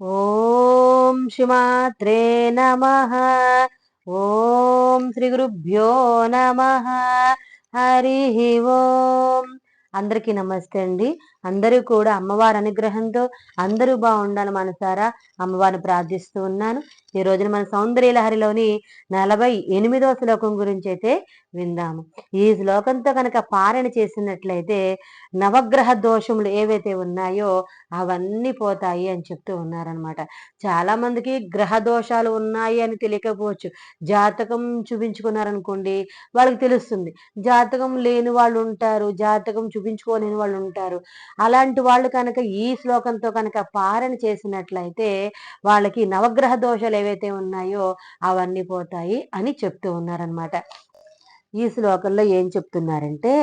ఓం శ్రీమాత్రే నమ. ఓం శ్రీ గురుభ్యో నమ. హరి ఓం. అందరికీ నమస్తే అండి. అందరూ కూడా అమ్మవారి అనుగ్రహంతో అందరూ బాగుండాలి మనసారా. అమ్మవారిని ప్రార్థిస్తూ ఉన్నాను. ఈ రోజున మన సౌందర్య లహరిలోని నలభై ఎనిమిదవ శ్లోకం గురించి అయితే విందాము. ఈ శ్లోకంతో కనుక పారణ చేసినట్లయితే నవగ్రహ దోషములు ఏవైతే ఉన్నాయో అవన్నీ పోతాయి అని చెప్తూ ఉన్నారనమాట చాలా మందికి గ్రహ దోషాలు ఉన్నాయి అని తెలియకపోవచ్చు. జాతకం చూపించుకున్నారనుకోండి వాళ్ళకి తెలుస్తుంది. జాతకం లేని వాళ్ళు ఉంటారు జాతకం చూపించుకోలేని వాళ్ళు ఉంటారు. అలాంటి వాళ్ళు కనుక ఈ శ్లోకంతో కనుక పారణ చేసినట్లయితే వాళ్ళకి నవగ్రహ దోషాలు ఏవైతే ఉన్నాయో అవన్నీ పోతాయి అని చెప్తూ ఉన్నారనమాట ఈ శ్లోకంలో ఏం చెప్తున్నారంటే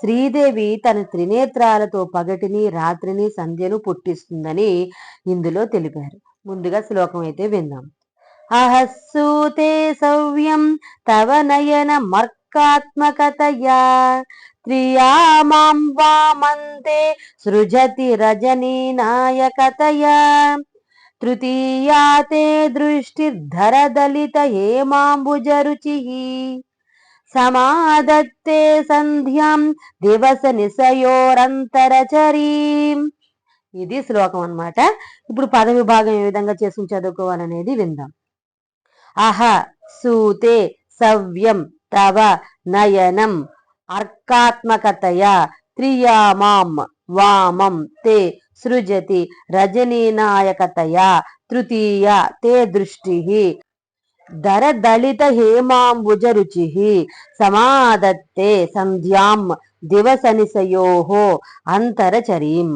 శ్రీదేవి తన త్రినేత్రాలతో పగటిని రాత్రిని సంధ్యను పుట్టిస్తుందని ఇందులో తెలిపారు. ముందుగా శ్లోకం అయితే విందాం. అహస్సూతే సవ్యం తవ నయన మర్కాత్మకతయా త్రియామాం వామంతే సృజతి రజనీ నాయకతయా? దృష్టిర్ధర దళిత హేమాంబుజరుచి సమాదత్తే సంధ్యాం దివస నిశయోరంతరచరీం. ఇది శ్లోకం అన్నమాట. ఇప్పుడు పద విభాగం ఏ విధంగా చేసుకుని చదువుకోవాలనేది విందాం. అహ సూతే సవ్యం తవ నయనం అర్కాత్మకతయా త్రియామాం వామం తే సృజతి రజనీనాయకతయా తృతీయ తే దృష్టి దళిత హేమాంబుజ రుచి సమాదత్తే సంధ్యాం దివసనిసయో అంతరచరీం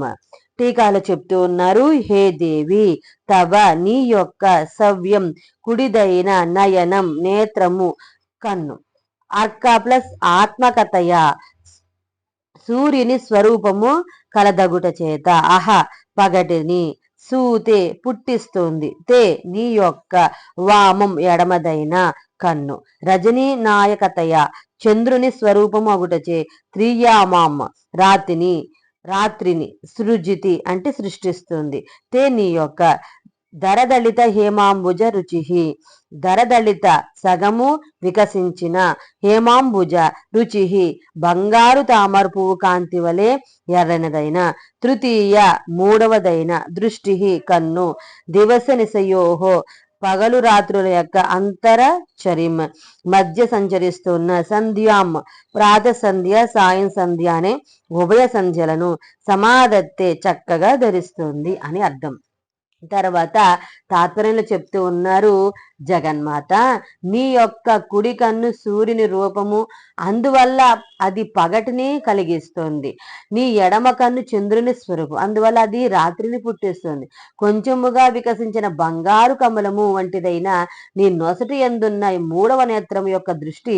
టీకాలు చెప్తూ ఉన్నారు హే దేవి తవ నీ యొక్క సవ్యం కుడిదైన నయనం నేత్రము కన్ను. అర్క ప్లస్ ఆత్మకతయ సూర్యుని స్వరూపము కలదగుట చేత. అహ పగటిని సూతే పుట్టిస్తుంది. తే నీ యొక్క వామం ఎడమదైన కన్ను. రజనీ నాయకతయ. చంద్రుని స్వరూపము అగుటచే త్రియామాం రాతిని రాత్రిని సృజితి అంటే సృష్టిస్తుంది. తే నీ యొక్క దరదళిత హేమాంబుజ రుచి దరదళిత సగము వికసించిన హేమాంబుజ రుచి బంగారు తామర పువ్వు కాంతి వలె ఎర్రనదైన తృతీయ మూడవదైన దృష్టి కన్ను. దివస నిశయోహో పగలు రాత్రుల యొక్క అంతర చరిం మధ్య సంచరిస్తున్న సంధ్యాం ప్రాత సంధ్య సాయం సంధ్య అనే ఉభయ సంధ్యలను సమాధత్తే చక్కగా ధరిస్తుంది అని అర్థం. తర్వాత తాత్పర్యంలో చెప్తూ ఉన్నారు జగన్మాత. నీ యొక్క కుడి కన్ను సూర్యుని రూపము అందువల్ల అది పగటిని కలిగిస్తుంది. నీ ఎడమ కన్ను చంద్రుని స్వరూపం అందువల్ల అది రాత్రిని పుట్టిస్తుంది. కొంచెముగా వికసించిన బంగారు కమలము వంటిదైన నీ నొసటి ఎందున్న మూడవ నేత్రం యొక్క దృష్టి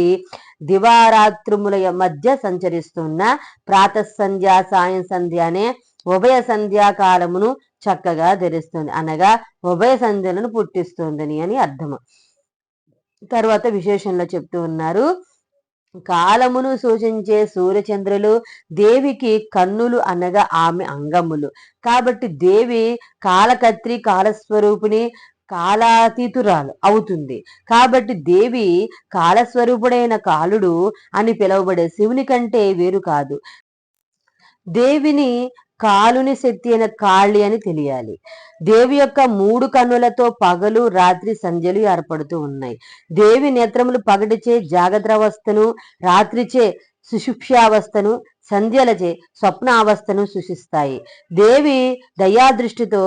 దివారాత్రుముల మధ్య సంచరిస్తున్న ప్రాతసంధ్య సాయం సంధ్య అనే ఉభయ సంధ్యాకాలమును చక్కగా ధరిస్తుంది. అనగా ఉభయ సంధ్యలను పుట్టిస్తుందని అని అర్థము. తర్వాత విశేషంలో చెప్తూ ఉన్నారు. కాలమును సూచించే సూర్యచంద్రులు దేవికి కన్నులు అనగా ఆమె అంగములు. కాబట్టి దేవి కాలకత్రి కాలస్వరూపిణి కాలాతీతురాలు అవుతుంది. కాబట్టి దేవి కాలస్వరూపుడైన కాలుడు అని పిలువబడే శివుని కంటే వేరు కాదు. దేవిని కాలుని శక్తి అయిన కాళి అని తెలియాలి. దేవి యొక్క మూడు కన్నులతో పగలు రాత్రి సంధ్యలు ఏర్పడుతూ ఉన్నాయి. దేవి నేత్రములు పగటిచే జాగ్రత్తావస్థను రాత్రిచే సుషుప్ష్యావస్థను సంధ్యలచే స్వప్నావస్థను సృష్టిస్తాయి. దేవి దయాదృష్టితో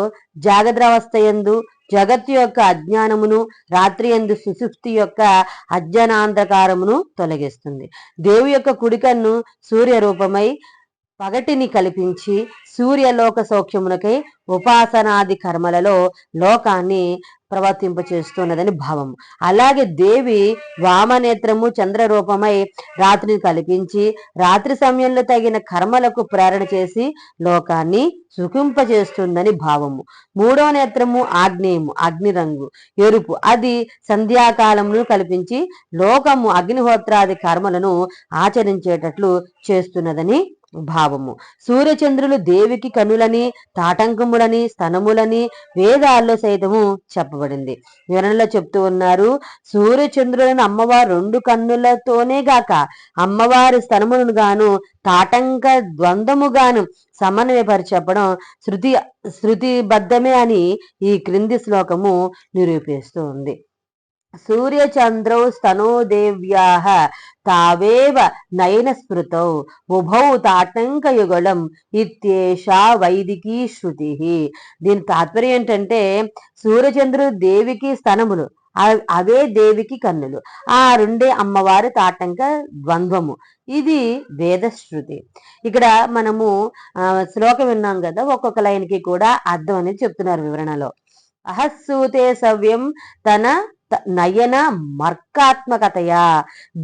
జాగ్రత్తావస్థ ఎందు జగత్తు యొక్క అజ్ఞానమును రాత్రి ఎందు సుశుప్తి యొక్క అజ్ఞానాంధకారమును తొలగిస్తుంది. దేవి యొక్క కుడికన్ను సూర్య రూపమై పగటిని కల్పించి సూర్యలోక సౌఖ్యమునకై ఉపాసనాది కర్మలలో లోకాన్ని ప్రవర్తింపచేస్తున్నదని భావం. అలాగే దేవి వామనేత్రము చంద్రరూపమై రాత్రిని కల్పించి రాత్రి సమయంలో తగిన కర్మలకు ప్రేరణ చేసి లోకాన్ని సుఖింపజేస్తుందని భావము. మూడవ నేత్రము ఆగ్నేయము అగ్నిరంగు ఎరుపు. అది సంధ్యాకాలమును కల్పించి లోకము అగ్నిహోత్రాది కర్మలను ఆచరించేటట్లు చేస్తున్నదని భావము. సూర్యచంద్రులు దేవికి కనులని తాటంకములని స్తనములని వేదాల్లో సైతము చెప్పబడింది. వివరణలో చెప్తూ ఉన్నారు సూర్యచంద్రులను అమ్మవారు రెండు కన్నులతోనే గాక అమ్మవారి స్తనములను గాను తాటంక ద్వంద్వముగాను సమన్వయపరిచెప్పడం శృతి శృతిబద్ధమే అని ఈ క్రింది శ్లోకము నిరూపిస్తూ ఉంది సూర్యచంద్రౌ స్తనోదేవ్యా తావేవ నయనస్మృతౌ ఉభౌ తాటంకయుగళం ఇత్యేషా వైదికీ శృతి. దీని తాత్పర్యం ఏంటంటే సూర్యచంద్రుడు దేవికి స్తనములు అవే దేవికి కన్నులు ఆ రెండే అమ్మవారి తాటంక ద్వంద్వము. ఇది వేదశ్రుతి. ఇక్కడ మనము శ్లోకం విన్నాం కదా ఒక్కొక్క లైన్కి కూడా అర్థం అనేది చెప్తున్నారు వివరణలో. అహస్సూతే సవ్యం తన నయన మర్కాత్మకతయా.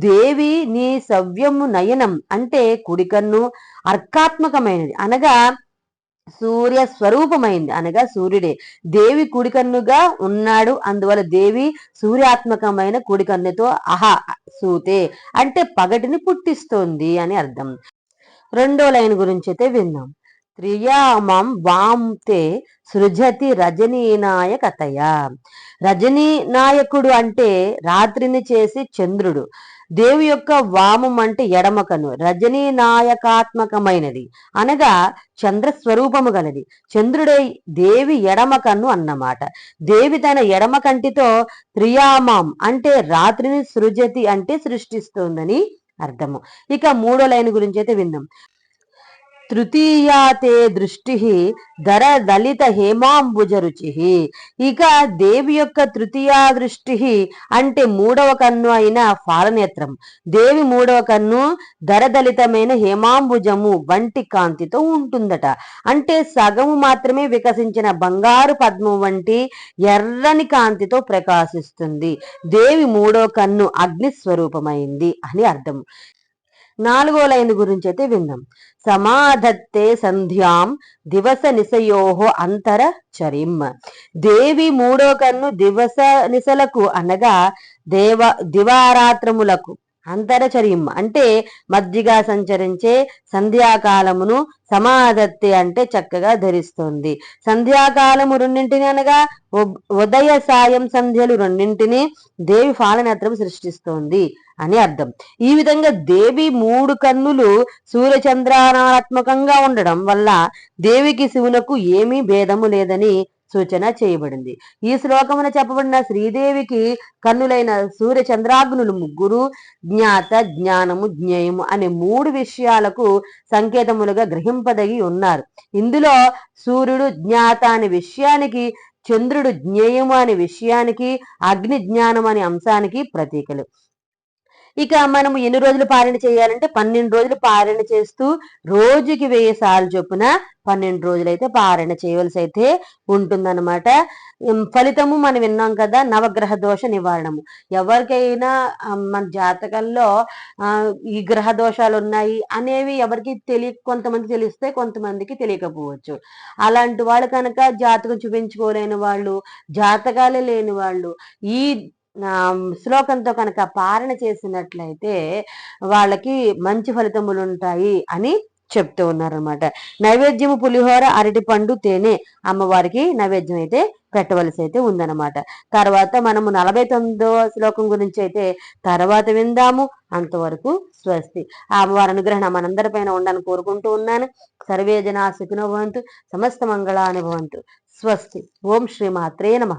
దేవి నీ సవ్యము నయనం అంటే కుడికన్ను అర్కాత్మకమైనది. అనగా సూర్య స్వరూపమైంది. అనగా సూర్యుడే. దేవి కుడికన్నుగా ఉన్నాడు. అందువల్ల దేవి సూర్యాత్మకమైన కుడికన్నుతో అహ సూతే అంటే పగటిని పుట్టిస్తోంది అని అర్థం. రెండో లైన్ గురించి అయితే విన్నాం త్రియామం వాంతే సృజతి రజనీనాయకతయ రజనీ నాయకుడు అంటే రాత్రిని చేసి చంద్రుడు. దేవి యొక్క వామం అంటే ఎడమకను. రజనీ నాయకాత్మకమైనది. అనగా చంద్ర స్వరూపము గలది. చంద్రుడే దేవి ఎడమకన్ను అన్నమాట. దేవి తన ఎడమ కంటితో త్రియామాం అంటే రాత్రిని సృజతి అంటే సృష్టిస్తోందని అర్థము. ఇక మూడో లైన్ గురించి అయితే విందాం. తృతీయాతే దృష్టి ధర దళిత హేమాంబుజ రుచి ఇక దేవి యొక్క తృతీయా దృష్టి అంటే మూడవ కన్ను అయిన ఫాలనేత్రం. దేవి మూడవ కన్ను ధరదలితమైన హేమాంబుజము వంటి కాంతితో ఉంటుందట. అంటే సగము మాత్రమే వికసించిన బంగారు పద్మం వంటి ఎర్రని కాంతితో ప్రకాశిస్తుంది. దేవి మూడవ కన్ను అగ్ని స్వరూపమైంది అని అర్థం. నాలుగో లైన్ గురించి అయితే విందాం. సమాధత్తే సంధ్యాం దివస నిశయోహో అంతర చరిం దేవి మూడో కన్ను దివస నిశలకు అనగా దేవ దివారాత్రములకు. అంతరచర్యం. అంటే మధ్యగా సంచరించే సంధ్యాకాలమును సమాధత్తి అంటే చక్కగా ధరిస్తుంది. సంధ్యాకాలము రెండింటిని అనగా ఉదయ సాయం సంధ్యలు రెండింటిని దేవి ఫాలనేత్రం సృష్టిస్తోంది అని అర్థం. ఈ విధంగా దేవి మూడు కన్నులు సూర్యచంద్రానాత్మకంగా ఉండడం వల్ల దేవికి శివునకు ఏమీ భేదము లేదని సూచన చేయబడింది. ఈ శ్లోకమున చెప్పబడిన శ్రీదేవికి కన్నులైన సూర్య చంద్రాగ్నులు ముగ్గురు జ్ఞాత జ్ఞానము జ్ఞేయము అనే మూడు విషయాలకు సంకేతములుగా గ్రహింపదగి ఉన్నారు. ఇందులో సూర్యుడు జ్ఞాత అనే విషయానికి చంద్రుడు జ్ఞేయము అనే విషయానికి అగ్ని జ్ఞానం అనే అంశానికి ప్రతీకలు. ఇక మనం ఎన్ని రోజులు పాలన చేయాలంటే పన్నెండు రోజులు పాలన చేస్తూ రోజుకి వెయ్యి సార్లు చొప్పున పన్నెండు రోజులు అయితే పారణ చేయవలసి అయితే ఉంటుందన్నమాట ఫలితము మనం విన్నాం కదా నవగ్రహ దోష నివారణము. ఎవరికైనా మన జాతకంలో ఈ గ్రహ దోషాలు ఉన్నాయి అనేవి ఎవరికి తెలియ కొంతమంది తెలిస్తే కొంతమందికి తెలియకపోవచ్చు. అలాంటి వాళ్ళు కనుక జాతకం చూపించుకోలేని వాళ్ళు జాతకాలే లేని వాళ్ళు ఈ శ్లోకంతో కనుక పారణ చేసినట్లయితే వాళ్ళకి మంచి ఫలితములు ఉంటాయి అని చెప్తూ ఉన్నారనమాట నైవేద్యము పులిహోర అరటిపండు తేనె అమ్మవారికి నైవేద్యం అయితే పెట్టవలసి అయితే ఉందన్నమాట. తర్వాత మనము నలభై తొమ్మిదవ శ్లోకం గురించి అయితే తర్వాత విందాము. అంతవరకు స్వస్తి. ఆ అమ్మవారి అనుగ్రహణ మనందరిపైన ఉండాలని కోరుకుంటూ ఉన్నాను. సర్వే జనా సుఖినో భవంతు సమస్త మంగళానుభవంతు స్వస్తి. ఓం శ్రీ మాత్రే నమ.